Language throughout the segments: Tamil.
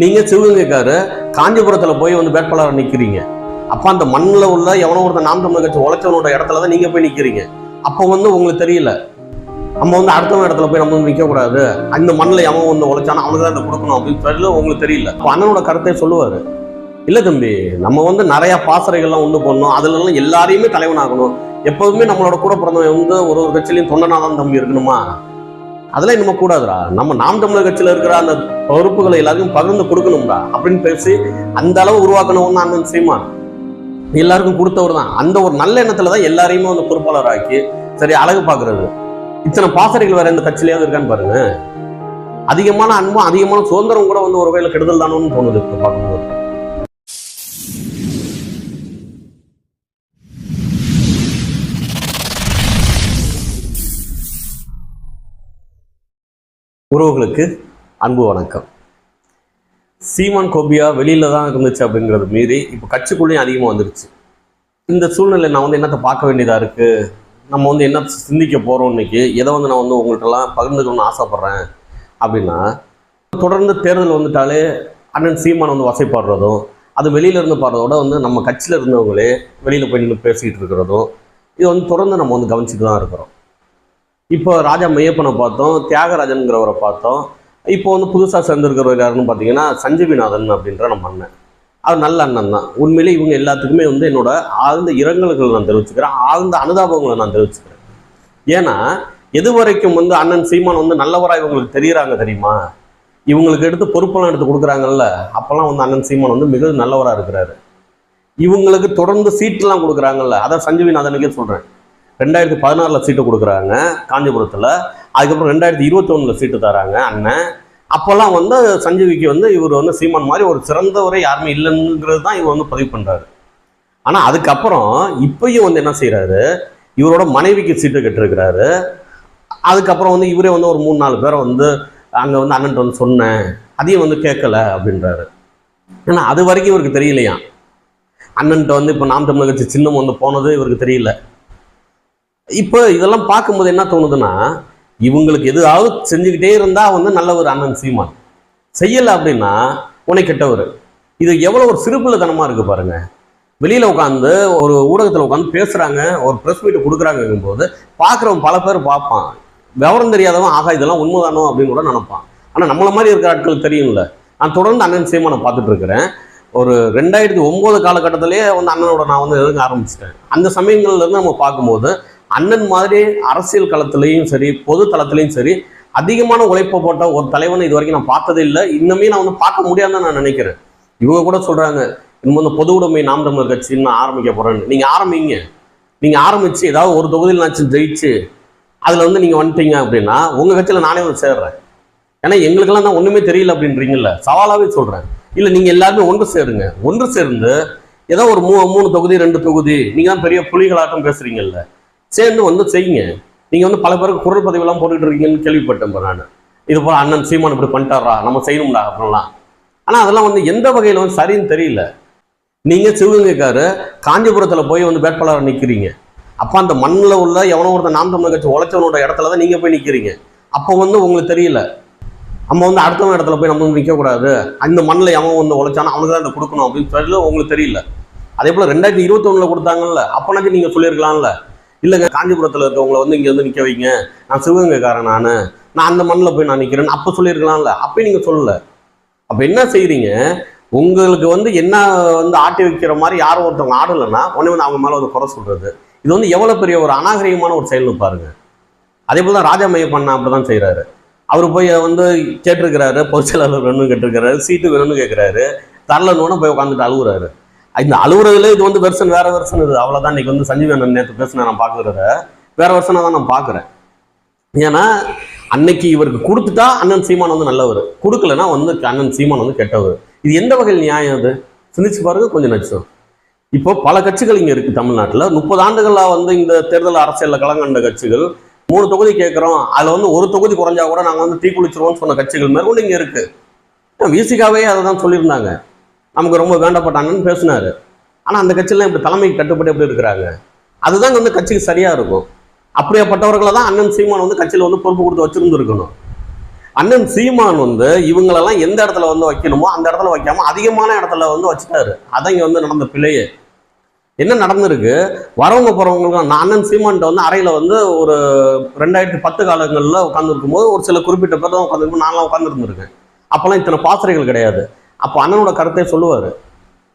நீங்க சிவகங்கைக்காரு காஞ்சிபுரத்துல போய் வந்து வேட்பாளர் நிக்கிறீங்க. அப்ப அந்த மண்ணில் உள்ள எவனோ ஒருத்தன் நாம் தமிழ் கட்சி உழைச்சவனோட இடத்துல தான் நீங்க போய் நிக்கிறீங்க. அப்போ வந்து உங்களுக்கு தெரியல. நம்ம வந்து அடுத்தவன் இடத்துல போய் நம்ம வந்து நிக்க கூடாது. அந்த மண்ணில் எவன் வந்து உழைச்சானோ அவனுக்கு தான் இதை கொடுக்கணும் அப்படின்னு சொல்லி உங்களுக்கு தெரியல. அப்போ அண்ணனோட கருத்தை சொல்லுவாரு. இல்ல தம்பி நம்ம வந்து நிறைய பாசறைகள்லாம் உண்டு பண்ணணும். அதுல எல்லாம் எல்லாரையுமே தலைவனாகணும். எப்போதுமே நம்மளோட கூட பிறந்தவன் வந்து ஒரு ஒரு கட்சியிலையும் தொண்டனா தான் தம்பி இருக்கணுமா? அதெல்லாம் நம்ம கூடாதுடா. நம்ம நாம் தமிழர் கட்சியில் இருக்கிற அந்த பொறுப்புகளை எல்லாருக்கும் பகிர்ந்து கொடுக்கணும்டா அப்படின்னு பேசி அந்த அளவு உருவாக்கணும் அண்ணன் சீமான். எல்லாருக்கும் கொடுத்தவர் தான். அந்த ஒரு நல்ல எண்ணத்துல தான் எல்லாரையுமே வந்து பொறுப்பாளர் ஆக்கி சரி அழகு பார்க்கறது இத்தனை பாசறைகள் வேற எந்த கட்சியிலயாவது இருக்கான்னு பாருங்க. அதிகமான அன்பும் அதிகமான சுதந்திரம் கூட வந்து ஒரு வகையில் கெடுதல் தானோன்னு தோணுது இப்போ பார்க்கும்போது உறவுகளுக்கு அன்பு வணக்கம். சீமான் கோபியா வெளியில தான் இருந்துச்சு அப்படிங்கிறது மீறி இப்போ கட்சிக்குள்ளேயும் அதிகமாக வந்துருச்சு. இந்த சூழ்நிலை நான் வந்து என்னத்தை பார்க்க வேண்டியதாக இருக்குது நம்ம வந்து என்ன சிந்திக்க போகிறோம் இன்னைக்கு? எதை வந்து நான் வந்து உங்கள்கிட்டலாம் பகிர்ந்துக்கணும்னு ஆசைப்பட்றேன் அப்படின்னா தொடர்ந்து தேர்தல் வந்துட்டாலே அண்ணன் சீமான் வந்து வசைப்படுறதும் அது வெளியில இருந்து பாடுறதோட வந்து நம்ம கட்சியில் இருந்தவங்களே வெளியில் போய் நின்று பேசிட்டு இருக்கிறதும் இது வந்து தொடர்ந்து நம்ம வந்து கவனிச்சுட்டு தான் இருக்கிறோம். இப்போ ராஜா மையப்பனை பார்த்தோம் தியாகராஜன்கிறவரை பார்த்தோம். இப்போ வந்து புதுசாக சேர்ந்துருக்கிறவர் யாருன்னு பார்த்தீங்கன்னா சஞ்சீவிநாதன் அப்படின்ற நம்ம அண்ணன். அவர் நல்ல அண்ணன் தான். உண்மையிலே இவங்க எல்லாத்துக்குமே வந்து என்னோட ஆழ்ந்த இரங்கல்களை நான் தெரிவிச்சுக்கிறேன் ஆழ்ந்த அனுதாபங்களை நான் தெரிவிச்சுக்கிறேன். ஏன்னா எது வரைக்கும் வந்து அண்ணன் சீமான் வந்து நல்லவராக இவங்களுக்கு தெரிகிறாங்க தெரியுமா? இவங்களுக்கு எடுத்து பொறுப்பெல்லாம் எடுத்து கொடுக்குறாங்கல்ல அப்போல்லாம் வந்து அண்ணன் சீமான் வந்து மிக நல்லவராக இருக்கிறாரு. இவங்களுக்கு தொடர்ந்து சீட்டெல்லாம் கொடுக்குறாங்கல்ல அதான் சஞ்சீவிநாதனுக்கே சொல்கிறேன் ரெண்டாயிரத்தி பதினாறில் சீட்டு கொடுக்குறாங்க காஞ்சிபுரத்தில். அதுக்கப்புறம் ரெண்டாயிரத்தி இருபத்தி சீட்டு தராங்க அண்ணன். அப்போல்லாம் வந்து சஞ்சீவிக்கு வந்து இவர் வந்து சீமான் மாதிரி ஒரு சிறந்தவரே யாருமே இல்லைங்கிறது தான் இவர் வந்து பதிவு பண்ணுறாரு ஆனால் அதுக்கப்புறம் இப்பயும் வந்து என்ன செய்கிறாரு இவரோட மனைவிக்கு சீட்டு கட்டிருக்கிறாரு. அதுக்கப்புறம் வந்து இவரே வந்து ஒரு மூணு நாலு பேரை வந்து அங்கே வந்து அண்ணன்ட்ட வந்து சொன்னேன். அதையும் வந்து கேட்கல அப்படின்றாரு. ஏன்னா அது வரைக்கும் இவருக்கு தெரியலையா அண்ணன்ட்ட வந்து இப்போ நாம் தமிழ் கட்சி சின்னம் வந்து போனது இவருக்கு தெரியல. இப்போ இதெல்லாம் பார்க்கும்போது என்ன தோணுதுன்னா இவங்களுக்கு எதாவது செஞ்சுக்கிட்டே இருந்தா வந்து நல்ல ஒரு அண்ணன் சீமான். செய்யலை அப்படின்னா உன்னை கெட்டவர். இது எவ்வளோ ஒரு சிறுபிள்ளைத்தனமா இருக்குது பாருங்க. வெளியில் உட்காந்து ஒரு ஊடகத்தில் உட்காந்து பேசுகிறாங்க ஒரு ப்ரெஸ் மீட் கொடுக்குறாங்கும் போது பார்க்குறவன் பல பேர் பார்ப்பான். விவரம் தெரியாதவன் ஆகா இதெல்லாம் உண்மைதானோ? அப்படின்னு கூட நினைப்பான். ஆனால் நம்மள மாதிரி இருக்கிற ஆட்கள் தெரியும்ல. நான் தொடர்ந்து அண்ணன் சீமானை பார்த்துட்டு இருக்கிறேன். ஒரு ரெண்டாயிரத்தி ஒம்பது காலகட்டத்திலேயே வந்து அண்ணனோட நான் வந்து எதுங்க ஆரம்பிச்சிட்டேன். அந்த சமயங்கள்லேருந்து நம்ம பார்க்கும்போது அண்ணன் மாதிரி அரசியல் களத்திலையும் சரி பொது தளத்திலையும் சரி அதிகமான உழைப்பை போட்ட ஒரு தலைவனை இது வரைக்கும் நான் பார்த்ததே இல்லை. இன்னுமே நான் வந்து பார்க்க முடியாதுன்னு நான் நினைக்கிறேன். இவங்க கூட சொல்றாங்க இன்னும் வந்து பொது உடைமை நாம் தமிழர் கட்சின்னு நான் ஆரம்பிக்க போறேன்னு. நீங்க ஆரம்பிங்க. நீங்க ஆரம்பிச்சு ஏதாவது ஒரு தொகுதியில் நான் ஜெயிச்சு அதுல வந்து நீங்க வந்துட்டீங்க அப்படின்னா உங்க கட்சியில நானே வந்து சேர்றேன். ஏன்னா எங்களுக்கெல்லாம் தான் ஒண்ணுமே தெரியல அப்படின்றீங்கல்ல. சவாலாவே சொல்றேன். இல்ல நீங்க எல்லாருமே ஒன்று சேருங்க. ஒன்று சேர்ந்து ஏதோ ஒரு மூ மூணு தொகுதி ரெண்டு தொகுதி நீங்க தான் பெரிய புலிகளாட்டம் பேசுறீங்கல்ல. சேர்ந்து வந்து செய்யுங்க. நீங்கள் வந்து பல பேருக்கு குரல் பதிவெல்லாம் போட்டுட்டு இருக்கீங்கன்னு கேள்விப்பட்டேன் நான். இது போல் அண்ணன் சீமான் இப்படி பண்ணிட்டாரா? நம்ம செய்யணும்டா அப்படின்லாம். ஆனால் அதெல்லாம் வந்து எந்த வகையில் வந்து சரின்னு தெரியல. நீங்கள் சிவகங்கைக்காரு காஞ்சிபுரத்தில் போய் வந்து வேட்பாளர் நிற்கிறீங்க அப்போ அந்த மண்ணில் உள்ள எவனோ ஒருத்தர் நாம் தமிழ் கட்சி உழைச்சவனோட இடத்துல தான் நீங்கள் போய் நிற்கிறீங்க அப்போ வந்து உங்களுக்கு தெரியல. நம்ம வந்து அடுத்தவன் இடத்துல போய் நம்ம வந்து நிற்கக்கூடாது அந்த மண்ணில் எவன் வந்து உழைச்சானோ அவனுக்கு தான் இதை கொடுக்கணும் அப்படின்னு சொல்லி உங்களுக்கு தெரியல. அதே போல் ரெண்டாயிரத்தி இருபத்தொன்னில் கொடுத்தாங்கல்ல. அப்போனாச்சும் நீங்கள் சொல்லியிருக்கலாம்ல. இல்லைங்க காஞ்சிபுரத்தில் இருக்கவங்களை வந்து இங்கே வந்து நிற்க வைங்க. நான் சிவகங்கைக்காரன் நான் நான் அந்த மண்ணில் போய் நான் நிற்கிறேன்னு அப்போ சொல்லியிருக்கலாம்ல. அப்பயும் நீங்கள் சொல்லலை. அப்போ என்ன செய்கிறீங்க உங்களுக்கு வந்து என்ன வந்து ஆட்டி வைக்கிற மாதிரி யாரும் ஒருத்தவங்க ஆடலைன்னா உடனே வந்து அவங்க மேலே வந்து குறை சொல்கிறது இது வந்து எவ்வளோ பெரிய ஒரு அநாகரிகமான ஒரு செயல்னு பாருங்க. அதே போல் தான் ராஜா மையப்பண்ணா அப்படி தான் செய்கிறாரு அவர் போய் வந்து கேட்டிருக்கிறாரு பொதுச்செயலாளர் வேணும்னு கேட்டிருக்கிறாரு சீட்டு வேணும்னு கேட்குறாரு. தரலன்னு போய் உட்காந்துட்டு அழுகுறாரு. இந்த அலுவலகத்துல இது வந்து வெர்ஷன் வேற வெர்ஷன் இது. அவ்வளவுதான். இன்னைக்கு வந்து சஞ்சீவ் அண்ணன் நேற்று பேசின நான் பார்க்குறத வேற வெர்ஷனா தான் நான் பார்க்குறேன் ஏன்னா அன்னைக்கு இவருக்கு கொடுத்துட்டா அண்ணன் சீமான் வந்து நல்லவர். கொடுக்கலன்னா வந்து அண்ணன் சீமான் வந்து கெட்டவர். இது எந்த வகையில் நியாயம் அது? சிந்திச்சு பாருங்க கொஞ்சம் நச்சம் இப்போ பல கட்சிகள் இங்க இருக்கு தமிழ்நாட்டில். முப்பது ஆண்டுகளா வந்து இந்த தேர்தல் அரசியல்ல கலங்கண்ட கட்சிகள் மூணு தொகுதி கேட்குறோம் அதுல வந்து ஒரு தொகுதி குறைஞ்சா கூட நாங்க வந்து தீக்குளிச்சிருவோம்னு சொன்ன கட்சிகள் மேற்கொண்டு இங்க இருக்கு. விசிகாவே அதை தான் சொல்லியிருந்தாங்க. நமக்கு ரொம்ப வேண்டப்பட்டாங்கன்னு பேசினாரு. ஆனால் அந்த கட்சியெல்லாம் இப்படி தலைமைக்கு கட்டுப்பட்டு எப்படி இருக்கிறாங்க? அதுதான் வந்து கட்சிக்கு சரியாக இருக்கும். அப்படியேப்பட்டவர்களை தான் அண்ணன் சீமான் வந்து கட்சியில் வந்து பொறுப்பு கொடுத்து வச்சுருந்துருக்கணும். அண்ணன் சீமான் வந்து இவங்களெல்லாம் எந்த இடத்துல வந்து வைக்கணுமோ அந்த இடத்துல வைக்காம அதிகமான இடத்துல வந்து வச்சுட்டாரு. அதான் இங்கே வந்து நடந்த பிழையே. என்ன நடந்திருக்கு? வரவங்க போகிறவங்களுக்கு நான் அண்ணன் சீமான்ட்ட வந்து அறையில் வந்து ஒரு ரெண்டாயிரத்தி பத்து காலங்களில் உட்காந்துருக்கும் போது ஒரு சில குறிப்பிட்ட பேர் தான் உட்காந்துருக்கும் நான்லாம் உட்காந்துருந்துருக்கேன் அப்போல்லாம் இத்தனை பாசறைகள் கிடையாது. அப்போ அண்ணனோட கருத்தை சொல்லுவார்.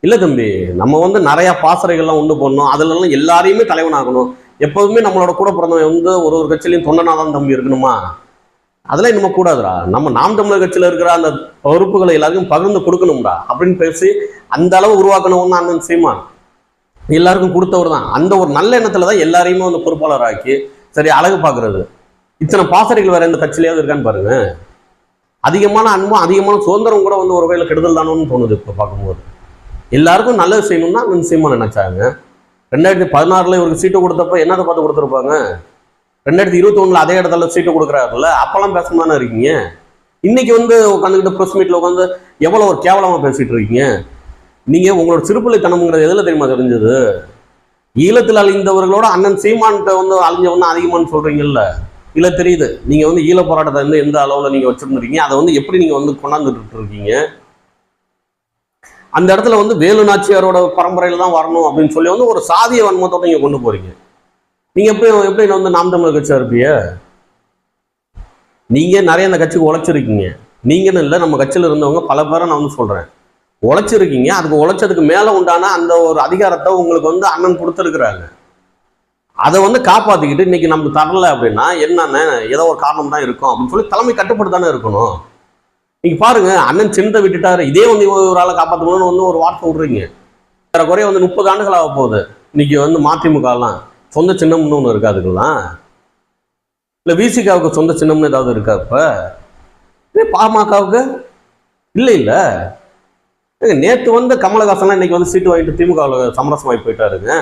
இல்லை தம்பி நம்ம வந்து நிறையா பாசறைகள்லாம் உண்டு பண்ணணும் அதுலலாம் எல்லாரையுமே தலைவனாகணும். எப்போதுமே நம்மளோட கூட பிறந்தவன் வந்து ஒரு ஒரு கட்சியிலையும் தொண்டனாதான் தம்பி இருக்கணுமா? அதெல்லாம் இன்னும் கூடாதுடா. நம்ம நாம் தமிழர் கட்சியில் இருக்கிற அந்த பொறுப்புகளை எல்லாருக்கும் பகிர்ந்து கொடுக்கணும்டா அப்படின்னு பேசி அந்த அளவு உருவாக்கணும் தான் அண்ணன் சீமான். எல்லாருக்கும் கொடுத்தவர் தான். அந்த ஒரு நல்ல எண்ணத்துல தான் எல்லாரையுமே வந்து பொறுப்பாளர் ஆக்கி சரி அழகு பார்க்கறது. இத்தனை பாசறைகள் வேற எந்த கட்சியிலையாவது இருக்கான்னு பாருங்க அதிகமான அன்பும் அதிகமான சுதந்திரம் கூட வந்து ஒரு கெடுதல் தானோன்னு தோணுது இப்போ பார்க்கும்போது. எல்லாருக்கும் நல்லது செய்யணும்னா அண்ணன் சீமான் நினைச்சாங்க ரெண்டாயிரத்தி பதினாறுல இவருக்கு சீட்டு கொடுத்தப்ப என்னதை பார்த்து கொடுத்துருப்பாங்க? ரெண்டாயிரத்தி இருபத்தொன்னுல அதே இடத்துல சீட்டு கொடுக்குறாருல்ல அப்பெல்லாம் பேசாம தானே இருக்கீங்க? இன்னைக்கு வந்து உட்காந்துக்கிட்டு ப்ரெஸ் மீட்ல உட்காந்து எவ்வளோ ஒரு கேவலமாக பேசிட்டு இருக்கீங்க? நீங்க உங்களோட சிறுபிள்ளைத்தனம்ங்கிறது எதில் தெரியுமா தெரிஞ்சது? ஈழத்தில் அழிந்தவர்களோட அண்ணன் சீமான்கிட்ட வந்து அழிஞ்சவன் அதிகமானு சொல்றீங்கல்ல. இல்லை தெரியுது. நீங்கள் வந்து ஈழ போராட்டத்தை வந்து எந்த அளவில் நீங்கள் வச்சுருந்துருக்கீங்க? அதை வந்து எப்படி நீங்கள் வந்து கொண்டாந்துட்டு இருக்கீங்க அந்த இடத்துல வந்து வேலு நாச்சியாரோட பரம்பரையில் தான் வரணும் அப்படின்னு சொல்லி வந்து ஒரு சாதிய வன்மத்தோட நீங்கள் கொண்டு போறீங்க. நீங்கள் எப்படி எப்படி வந்து நாம் தமிழர் கட்சியாக இருப்பீங்க? நீங்கள் நிறைய அந்த கட்சிக்கு உழைச்சிருக்கீங்க. நீங்கன்னு இல்லை நம்ம கட்சியில் இருந்தவங்க பல பேரை நான் வந்து சொல்கிறேன் உழைச்சிருக்கீங்க. அதுக்கு உழைச்சதுக்கு மேலே உண்டான அந்த ஒரு அதிகாரத்தை உங்களுக்கு வந்து அண்ணன் கொடுத்துருக்குறாங்க. அதை வந்து காப்பாற்றிக்கிட்டு இன்னைக்கு நமக்கு தரல அப்படின்னா என்னென்ன ஏதோ ஒரு காரணம் தான் இருக்கும் அப்படின்னு சொல்லி தலைமை கட்டுப்பட்டு தானே இருக்கணும். நீங்க பாருங்க அண்ணன் சின்னதை விட்டுட்டாரு. இதே வந்து ஒரு ஆளை காப்பாற்றணும்னு வந்து ஒரு வார்த்தை விடுறீங்க. வேற குறைய வந்து முப்பது ஆண்டுகள் ஆக போகுது. இன்னைக்கு வந்து மதிமுகலாம் சொந்த சின்னம்னு ஒன்று இருக்கா அதுக்கெல்லாம். இல்லை விசிகாவுக்கு சொந்த சின்னம்னு ஏதாவது இருக்கா இப்போ? பாமகவுக்கு? இல்லை இல்லை. நேற்று வந்து கமலஹாசன்லாம் இன்னைக்கு வந்து சீட்டு வாங்கிட்டு திமுகவில் சமரசமாகி போயிட்டாருங்க.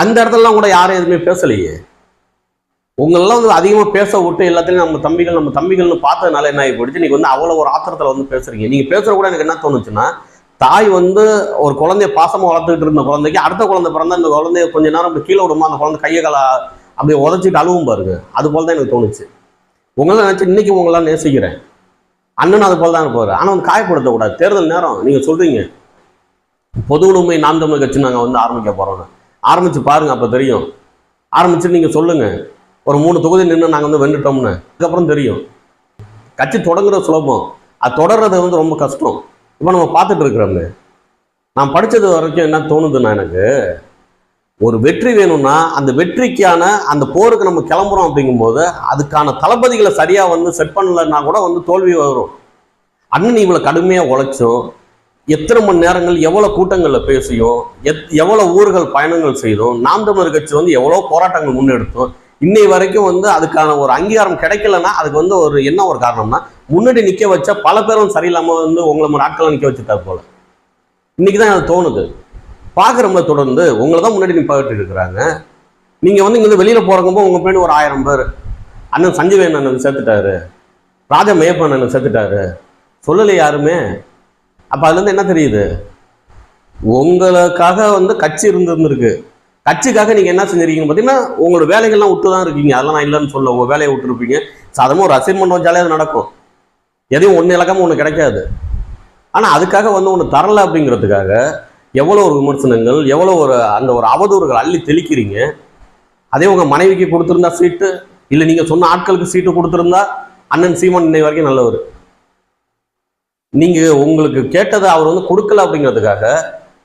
அந்த இடத்துலலாம் கூட யாரும் எதுவுமே பேசலையே. உங்களெல்லாம் வந்து அதிகமாக பேச விட்டு எல்லாத்துலையும் நம்ம தம்பிகள் நம்ம தம்பிகள்னு பார்த்ததுனால என்ன ஆகி போயிடுச்சு? நீங்கள் வந்து அவ்வளோ ஒரு ஆத்திரத்தில் வந்து பேசுறீங்க. நீங்கள் பேசுகிற கூட எனக்கு என்ன தோணுச்சுன்னா தாய் வந்து ஒரு குழந்தைய பாசமாக வளர்த்துக்கிட்டு இருந்த குழந்தைக்கு அடுத்த குழந்தை பிறந்தா அந்த குழந்தைய கொஞ்ச நேரம் அப்படி கீழே விடுமா? அந்த குழந்தை கையை கால அப்படியே உதச்சிட்டு அழுவும் பாருங்க. அது போல தான் எனக்கு தோணுச்சு. உங்களை நினச்சி இன்னைக்கு உங்களெல்லாம் நேசிக்கிறேன். அண்ணன் அது போல தான் இருப்பார். ஆனால் வந்து காயப்படுத்தக்கூடாது. தேர்தல் நேரம். நீங்கள் சொல்கிறீங்க பொது உடைமை நாம் தமிழ் கட்சி நாங்கள் வந்து ஆரம்பிக்க போறோம்னு. ஆரம்பித்து பாருங்கள் அப்போ தெரியும். ஆரம்பித்து நீங்கள் சொல்லுங்கள் ஒரு மூணு தொகுதி நின்று நாங்கள் வந்து வென்றுட்டோம்னு. அதுக்கப்புறம் தெரியும். கட்சி தொடங்குறது சுலபம். அது தொடர்றது வந்து ரொம்ப கஷ்டம். இப்போ நம்ம பார்த்துட்டு இருக்கிறோமே நான் படித்தது வரைக்கும் என்ன தோணுதுன்னா எனக்கு ஒரு வெற்றி வேணும்னா அந்த வெற்றிக்கான அந்த போருக்கு நம்ம கிளம்புறோம் அப்படிங்கும்போது அதுக்கான தளபதிகளை சரியாக வந்து செட் பண்ணலைன்னா கூட வந்து தோல்வி வரும். அண்ணன் இவ்வளோ கடுமையாக உழைச்சும். எத்தனை மணி நேரங்கள் எவ்வளோ கூட்டங்களில் பேசியும் எத் எவ்வளோ ஊர்கள் பயணங்கள் செய்தோம் நாம் தமிழர் கட்சி வந்து எவ்வளோ போராட்டங்கள் முன்னெடுத்தோம் இன்னை வரைக்கும் வந்து அதுக்கான ஒரு அங்கீகாரம் கிடைக்கலன்னா அதுக்கு வந்து ஒரு என்ன ஒரு காரணம்னா முன்னாடி நிற்க வச்ச பல பேரும் சரியில்லாமல் வந்து உங்களை மாதிரி ஆட்களை நிற்க வச்சுட்டார் போல. இன்னைக்கு தான் எனக்கு தோணுது. பார்க்குறோம்ல தொடர்ந்து உங்களை தான் முன்னாடி நிப்பாட்டு இருக்கிறாங்க. நீங்கள் வந்து இங்கேருந்து வெளியில் போகிறப்போ உங்கள் பின்னாடி ஒரு ஆயிரம் பேர். அண்ணன் சஞ்சீவன் அண்ணன் சேர்த்துட்டாரு. ராஜா மேயப்பன் அண்ணன் சேர்த்துட்டாரு. சொல்லலை யாருமே. அப்போ அதுலேருந்து என்ன தெரியுது? உங்களுக்காக வந்து கட்சி இருந்திருந்திருக்கு. கட்சிக்காக நீங்கள் என்ன செஞ்சிருக்கீங்க பார்த்தீங்கன்னா உங்களோட வேலைகள்லாம் விட்டு தான் இருக்கீங்க. அதெல்லாம் நான் இல்லைன்னு சொல்ல உங்கள் வேலையை விட்டுருப்பீங்க. சாதாரணமாக ஒரு அசைன்மெண்ட் வச்சாலே அது நடக்கும். எதையும் ஒன்று இலக்காமல் ஒன்று கிடைக்காது. ஆனால் அதுக்காக வந்து ஒன்று தரலை அப்படிங்கிறதுக்காக எவ்வளோ ஒரு விமர்சனங்கள் எவ்வளோ ஒரு அந்த ஒரு அவதூறுகள் அள்ளி தெளிக்கிறீங்க. அதே உங்கள் மனைவிக்கு கொடுத்துருந்தா சீட்டு இல்லை நீங்கள் சொன்ன ஆட்களுக்கு சீட்டு கொடுத்துருந்தா அண்ணன் சீமான் இன்னை வரைக்கும் நல்லவர். நீங்கள் உங்களுக்கு கேட்டதை அவர் வந்து கொடுக்கல அப்படிங்கிறதுக்காக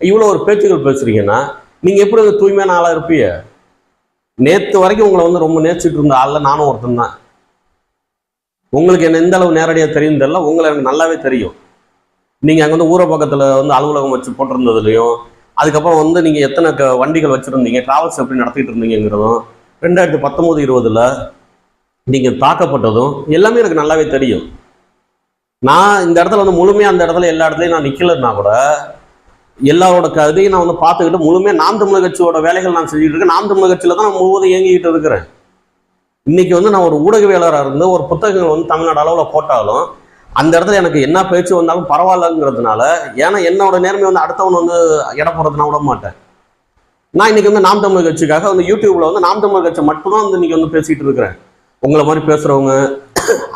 இவ்வளோ ஒரு பேச்சுகள் பேசுறீங்கன்னா நீங்கள் எப்படி வந்து தூய்மையான ஆளாக இருப்பீங்க? நேற்று வரைக்கும் உங்களை வந்து ரொம்ப நேசிச்சுட்டு இருந்த ஆளில் நானும் ஒருத்தன் தான். உங்களுக்கு என்ன எந்த அளவு நேரடியாக தெரியும் தெரியல உங்களை எனக்கு நல்லாவே தெரியும். நீங்கள் அங்கே வந்து ஊர பக்கத்தில் வந்து அலுவலகம் வச்சு போட்டிருந்ததுலையும் அதுக்கப்புறம் வந்து நீங்கள் எத்தனை க வண்டிகள் வச்சுருந்தீங்க ட்ராவல்ஸ் எப்படி நடத்திட்டு இருந்தீங்கிறதும் ரெண்டாயிரத்தி பத்தொம்போது இருபதில் நீங்கள் தாக்கப்பட்டதும் எல்லாமே எனக்கு நல்லாவே தெரியும். நான் இந்த இடத்துல வந்து முழுமையாக அந்த இடத்துல எல்லா இடத்துலையும் நான் நிற்கலன்னா கூட எல்லாரோட கதையும் நான் வந்து பார்த்துக்கிட்டு முழுமையாக நாம் தமிழக கட்சியோட வேலைகள் நான் செஞ்சுட்டு இருக்கேன். நாம் தமிழக கட்சியில் தான் நான் முழுவதும் இயங்கிட்டு இருக்கிறேன். இன்னைக்கு வந்து நான் ஒரு ஊடகவியலராக இருந்து ஒரு புத்தகங்கள் வந்து தமிழ்நாடு அளவில் போட்டாலும் அந்த இடத்துல எனக்கு என்ன பேச்சு வந்தாலும் பரவாயில்லங்கிறதுனால ஏன்னா என்னோட நேர்மையை வந்து அடுத்தவன் வந்து இட போடுறது நான் விட மாட்டேன். நான் இன்னைக்கு வந்து நாம் தமிழ் கட்சிக்காக வந்து யூடியூப்ல வந்து நாம் தமிழ் கட்சி மட்டும்தான் வந்து இன்னைக்கு வந்து பேசிட்டு இருக்கிறேன். உங்களை மாதிரி பேசுறவங்க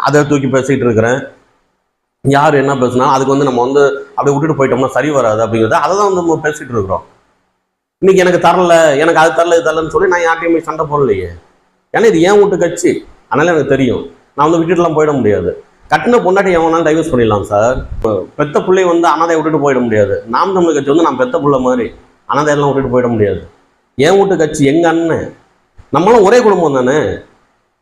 அதை தூக்கி பேசிட்டு இருக்கிறேன். யார் என்ன பேசுனா அதுக்கு வந்து நம்ம வந்து அப்படியே விட்டுட்டு போயிட்டோம்னா சரி வராது அப்படிங்கிறத அதை தான் வந்து நம்ம பேசிட்டு இருக்கிறோம். இன்னைக்கு எனக்கு தரல எனக்கு அது தரல இது தரலன்னு சொல்லி நான் யார்ட்டையும் போய் சண்டை போடலையே. ஏன்னா இது ஏன் வீட்டு கட்சி. அதனால எனக்கு தெரியும். நான் வந்து விட்டுட்டுலாம் போயிட முடியாது. கட்டின பொண்டாட்டி எவனாலும் டைவர்ஸ் பண்ணிடலாம் சார் இப்போ பெத்த பிள்ளை வந்து அனாதை விட்டுட்டு போயிட முடியாது. நாம் தமிழ் கட்சி வந்து நான் பெத்த பிள்ளை மாதிரி அனாதையெல்லாம் விட்டுட்டு போயிட முடியாது. என் வீட்டு கட்சி எங்க அண்ணன். நம்மளும் ஒரே குடும்பம் தானே.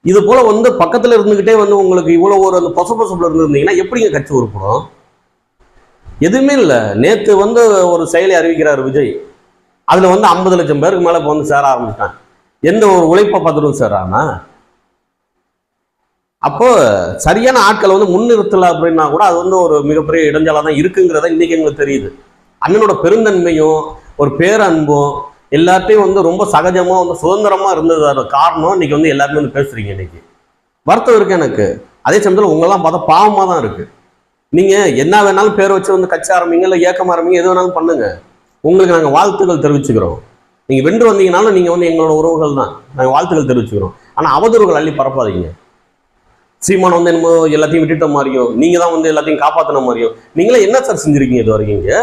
இது போல வந்து பக்கத்துல இருந்துகிட்டே வந்து உங்களுக்கு இவ்வளவு ஒரு அந்த பொச பொசப்புல இருந்திருந்தீங்கன்னா எப்படிங்க கட்சி உருப்படும்? எதுவுமே இல்லை. நேத்து வந்து ஒரு செயலை அறிவிக்கிறார் விஜய். அதுல வந்து ஐம்பது லட்சம் பேருக்கு மேல இப்போ வந்து சேர ஆரம்பிச்சிட்டான் எந்த ஒரு உழைப்பை பார்த்துட்டும் சேரானா அப்போ சரியான ஆட்களை வந்து முன்னிறுத்தல அப்படின்னா கூட அது வந்து ஒரு மிகப்பெரிய இடைஞ்சலா தான் இருக்குங்கிறத இன்னைக்கு எங்களுக்கு தெரியுது. அண்ணனோட பெருந்தன்மையும் ஒரு பேரன்பும் எல்லாத்தையும் வந்து ரொம்ப சகஜமாக வந்து சுதந்திரமாக இருந்ததோட காரணம் இன்னைக்கு வந்து எல்லாருமே வந்து பேசுறீங்க இன்னைக்கு. வருத்தம் இருக்கு எனக்கு. அதே சமயத்தில் உங்களெல்லாம் பார்த்தா பாவமாக தான் இருக்கு. நீங்கள் என்ன வேணாலும் பேர் வச்சு வந்து கட்சி ஆரம்பிங்க இல்லை இயக்கம் ஆரம்பிங்க எது வேணாலும் பண்ணுங்க. உங்களுக்கு நாங்கள் வாழ்த்துக்கள் தெரிவிச்சுக்கிறோம். நீங்கள் வென்று வந்தீங்கனாலும் நீங்கள் வந்து எங்களோட உறவுகள் தான். நாங்கள் வாழ்த்துக்கள் தெரிவிச்சுக்கிறோம். ஆனால் அவதூறுகள் அள்ளி பரப்பாதீங்க. சீமான் வந்து என்னமோ எல்லாத்தையும் விட்டுட்ட மாதிரியும் நீங்கள் தான் வந்து எல்லாத்தையும் காப்பாற்றின மாதிரியும். நீங்களே என்ன சார் செஞ்சுருக்கீங்க இது வரைக்கும் இங்கே?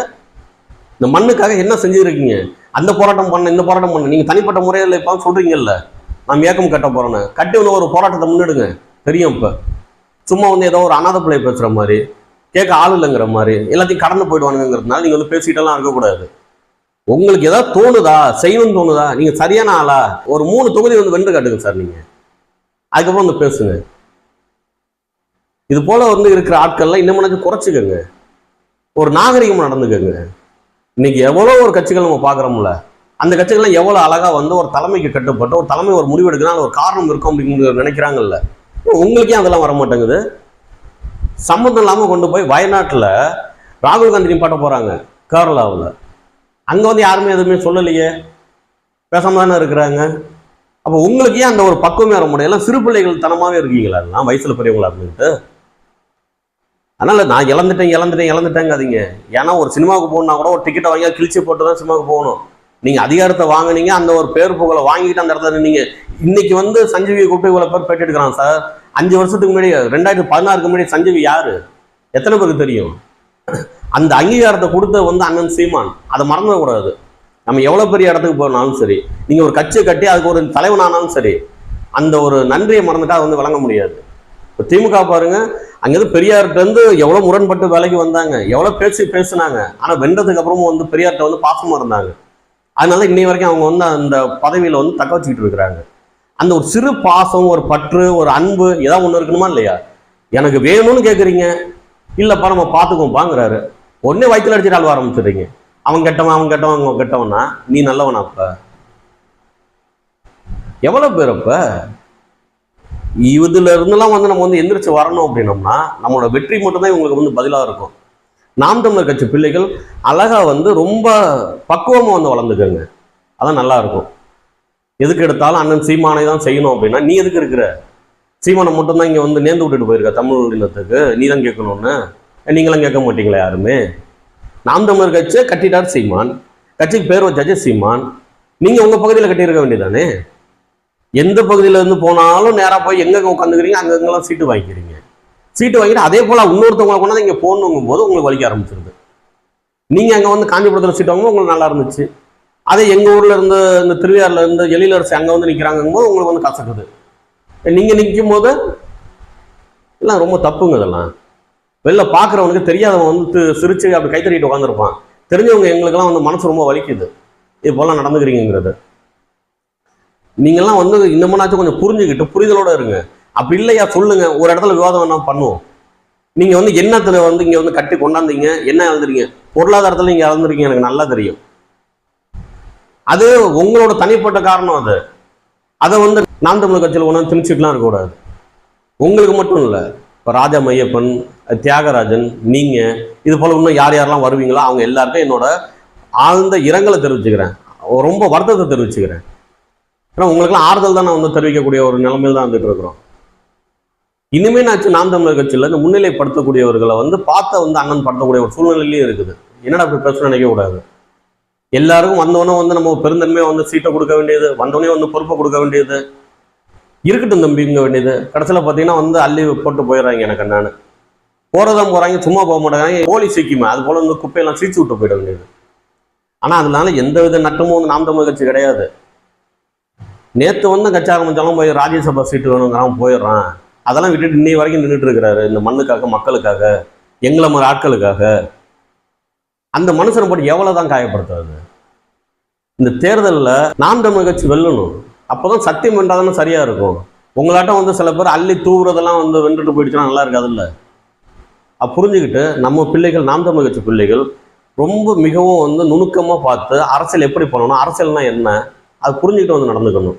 இந்த மண்ணுக்காக என்ன செஞ்சுருக்கீங்க? அந்த போராட்டம் பண்ண இந்த போராட்டம் பண்ண. நீங்கள் தனிப்பட்ட முறையில் இப்போ சொல்றீங்கல்ல? நாம் ஏக்கம் கட்ட போறோன்னு. கட்டி வந்து ஒரு போராட்டத்தை முன்னெடுங்க. தெரியும் இப்போ. சும்மா வந்து ஏதோ ஒரு அனாத பிள்ளை பேசுகிற மாதிரி கேட்க ஆள் இல்லைங்கிற மாதிரி எல்லாத்தையும் கடந்து போயிடுவானுங்கிறதுனால நீங்கள் வந்து பேசிக்கிட்டெல்லாம் இருக்கக்கூடாது உங்களுக்கு ஏதாவது தோணுதா? செய்யணும்னு தோணுதா? நீங்கள் சரியான ஆளா? ஒரு மூணு தொகுதி வந்து வென்று காட்டுங்க சார் நீங்கள் அதுக்கப்புறம் வந்து பேசுங்க. இது போல வந்து இருக்கிற ஆட்கள்லாம் இன்னும் குறைச்சிக்கோங்க. ஒரு நாகரிகம் நடந்துக்கோங்க. இன்னைக்கு எவ்வளோ ஒரு கட்சிகள் நம்ம பார்க்குறோம்ல அந்த கட்சிகள்லாம் எவ்வளோ அழகாக வந்து ஒரு தலைமைக்கு கட்டுப்பட்டு ஒரு தலைமை ஒரு முடிவு எடுக்கணும் ஒரு காரணம் இருக்கும் அப்படின்னு நினைக்கிறாங்கல்ல. உங்களுக்கே அதெல்லாம் வர மாட்டேங்குது சம்மந்தம் இல்லாமல் கொண்டு போய் வயநாட்டில் ராகுல் காந்தி நிப்பாட்ட போகிறாங்க கேரளாவில். அங்கே வந்து யாருமே எதுவுமே சொல்லலையே. பேசாம தானே இருக்கிறாங்க. அப்போ உங்களுக்கே அந்த ஒரு பக்குவமே வர முடியல? சிறு பிள்ளைகள் தனமாகவே இருக்கீங்களா வயசில் பெரியவங்களா இருந்துட்டு அதனால் நான் இழந்துட்டேன் இழந்துட்டேன் இழந்துட்டேங்காதீங்க. ஏன்னா ஒரு சினிமாவுக்கு போகணும்னா கூட ஒரு டிக்கெட்டை வாங்கி கிழிச்சு போட்டு தான் சினிமாவுக்கு போகணும். நீங்கள் அதிகாரத்தை வாங்குனீங்க அந்த ஒரு பேர் புகழை வாங்கிட்டு அந்த இடத்துல நீங்க இன்னைக்கு வந்து சஞ்சீவி கூப்பிட்டு இவ்வளோ பேர் பேட்டி எடுக்கிறான் சார். அஞ்சு வருஷத்துக்கு முன்னாடி ரெண்டாயிரத்தி பதினாறுக்கு முன்னாடி சஞ்சீவி யாரு? எத்தனை பேருக்கு தெரியும்? அந்த அங்கீகாரத்தை கொடுத்த வந்து அண்ணன் சீமான். அதை மறந்துடக்கூடாது நம்ம எவ்வளோ பெரிய இடத்துக்கு போனாலும் சரி. நீங்கள் ஒரு கட்சியை கட்டி அதுக்கு ஒரு தலைவனானாலும் சரி. அந்த ஒரு நன்றியை மறந்துட்டா அது வந்து வழங்க முடியாது. இப்போ திமுக பாருங்க அங்கேருந்து பெரியார்கிட்ட இருந்து எவ்வளவு முரண்பட்டு வேலைக்கு வந்தாங்க எவ்வளவு பேசி பேசுனாங்க ஆனால் வென்றதுக்கு அப்புறமும் வந்து பெரியார்கிட்ட வந்து பாசமா இருந்தாங்க. அதனால இன்னை வரைக்கும் அவங்க வந்து அந்த பதவியில வந்து தக்க வச்சுக்கிட்டு இருக்கிறாங்க. அந்த ஒரு சிறு பாசம் ஒரு பற்று ஒரு அன்பு ஏதாவது ஒன்று இருக்கணுமா இல்லையா? எனக்கு வேணும்னு கேட்குறீங்க இல்லப்பா நம்ம பார்த்துக்கோம்ப்பாங்கிறாரு உடனே வயிற்றில் அடிச்சுட்டு அழுவ ஆரம்பிச்சிடுறீங்க. அவன் கெட்டவன் அவன் கெட்டவன் அவன் கெட்டவனா? நீ நல்லவனா அப்போ எவ்வளவு பேர் அப்போ? இதுல இருந்தெல்லாம் வந்து நம்ம வந்து எந்திரிச்சு வரணும் அப்படின்னோம்னா நம்மளோட வெற்றி மட்டும்தான் இவங்களுக்கு வந்து பதிலாக இருக்கும். நாம் தமிழர் கட்சி பிள்ளைகள் அழகா வந்து ரொம்ப பக்குவமாக வந்து வளர்ந்துக்கங்க. அதான் நல்லா இருக்கும். எதுக்கு எடுத்தாலும் அண்ணன் சீமானை தான் செய்யணும் அப்படின்னா நீ எதுக்கு இருக்கிற? சீமானை மட்டும்தான் இங்கே வந்து நேர்ந்து விட்டுட்டு போயிருக்க தமிழ் இனத்துக்கு நீ தான் கேட்கணும்னு நீங்களும் கேட்க மாட்டீங்களா யாருமே? நாம் தமிழர் கட்சியை கட்டிட்டார் சீமான். கட்சிக்கு பேர் வச்சாச்சு சீமான். நீங்கள் உங்கள் பகுதியில் கட்டியிருக்க வேண்டியதானே எந்த பகுதியிலேருந்து போனாலும் நேராக போய் எங்கே உட்காந்துக்கிறீங்க அங்கங்கெல்லாம் சீட்டு வாங்கிக்கிறீங்க. சீட்டு வாங்கிட்டு அதே போல் இன்னொருத்தவங்களை கொண்டாந்து இங்கே போகணுங்கும் போது உங்களுக்கு வலிக்க ஆரம்பிச்சிருது. நீங்கள் அங்கே வந்து காஞ்சிபுரத்தில் சீட்டு வாங்கும்போது உங்களுக்கு நல்லா இருந்துச்சு. அதே எங்கள் ஊரில் இருந்து இந்த திருவையாறுல இருந்து எழிலரசி அங்கே வந்து நிற்கிறாங்கும் போது உங்களுக்கு வந்து கசக்குது. நீங்கள் நிற்கும் போது எல்லாம் ரொம்ப தப்புங்க இதெல்லாம். வெளில பார்க்குறவனுக்கு தெரியாதவன் வந்து சிரிச்சு அப்படி கைத்தறிட்டு உட்காந்துருப்பான் தெரிஞ்சவங்க எங்களுக்கெல்லாம் வந்து மனசு ரொம்ப வலிக்குது. இது போலாம் நடந்துக்கிறீங்கிறது நீங்கள்லாம் வந்து இன்னமும்னாச்சும் கொஞ்சம் புரிஞ்சுக்கிட்டு புரிதலோட இருங்க. அப்படி இல்லையா? சொல்லுங்க. ஒரு இடத்துல விவாதம் வேணா பண்ணுவோம். நீங்க வந்து என்னத்துல வந்து இங்க வந்து கட்டி கொண்டாந்தீங்க. என்ன இழந்துறீங்க பொருளாதாரத்துல நீங்க இழந்துருக்கீங்க எனக்கு நல்லா தெரியும். அது உங்களோட தனிப்பட்ட காரணம் அது. அதை வந்து நாம் தமிழ் கட்சியில் ஒன்றும் திணிச்சிட்டுலாம் இருக்கக்கூடாது. உங்களுக்கு மட்டும் இல்லை. இப்போ ராஜா மையப்பன் தியாகராஜன் நீங்க இது போல இன்னும் யார் யாரெல்லாம் வருவீங்களோ அவங்க எல்லாருக்கும் என்னோட ஆழ்ந்த இரங்கலை தெரிவிச்சுக்கிறேன். ரொம்ப வருத்தத்தை தெரிவிச்சுக்கிறேன். ஏன்னா உங்களுக்குலாம் ஆறுதல் தான் நான் வந்து தெரிவிக்கக்கூடிய ஒரு நிலைமையில் தான் வந்துட்டு இருக்கிறோம். இனிமே நான் நாம் தமிழர் கட்சியில் இந்த முன்னிலைப்படுத்தக்கூடியவர்களை வந்து பார்த்த வந்து அண்ணன் படுத்தக்கூடிய ஒரு சூழ்நிலையிலையும் இருக்குது. என்னடா அப்படி பிரச்சனை நினைக்க கூடாது? எல்லாருக்கும் வந்தவொடனே வந்து நம்ம பெருந்தன்மையாக வந்து சீட்டை கொடுக்க வேண்டியது வந்தவொடனே வந்து பொறுப்பை கொடுக்க வேண்டியது இருக்கட்டும் தம்பிங்க வேண்டியது. கடைசியில் பார்த்தீங்கன்னா வந்து அள்ளி போட்டு போயிடுறாங்க எனக்கு நான் போகிறதான் போகிறாங்க சும்மா போக மாட்டாங்க போலீஸ் சிக்குமே அது போல் வந்து குப்பையெல்லாம் சீச்சு விட்டு போயிட வேண்டியது. ஆனால் அதனால எந்த வித நட்டமும் வந்து நாம் தமிழ் கட்சி கிடையாது. நேற்று வந்து கட்சி வச்சாலும் போய் ராஜ்யசபா சீட்டு வேணுங்கிறான் போயிடுறான். அதெல்லாம் விட்டுட்டு இன்னை வரைக்கும் நின்றுட்டு இருக்கிறாரு இந்த மண்ணுக்காக மக்களுக்காக எங்களை மாதிரி ஆட்களுக்காக. அந்த மனுஷனை போட்டு எவ்வளவுதான் காயப்படுத்துறது இந்த தேர்தலில் நாம் தமிழ் கட்சி வெல்லணும். அப்போதான் சத்தியம் வென்றாதானே சரியாக இருக்கும். உங்களாட்டம் வந்து சில பேர் அள்ளி தூவுறதெல்லாம் வந்து வென்றுட்டு போயிடுச்சுன்னா நல்லா இருக்காதுல்ல? அப்ப புரிஞ்சுக்கிட்டு நம்ம பிள்ளைகள் நாம் தமிழ் கட்சி பிள்ளைகள் ரொம்ப மிகவும் வந்து நுணுக்கமாக பார்த்து அரசியல் எப்படி பண்ணணும் அரசியல்னால் என்ன அது புரிஞ்சுக்கிட்டு வந்து நடந்துக்கணும்.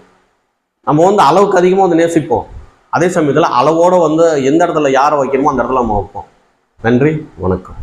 நம்ம வந்து அளவுக்கு அதிகமாக வந்து நேசிப்போம். அதே சமயத்தில் அளவோடு வந்து எந்த இடத்துல யாரை வைக்கணுமோ அந்த இடத்துல நம்ம வைப்போம். நன்றி வணக்கம்.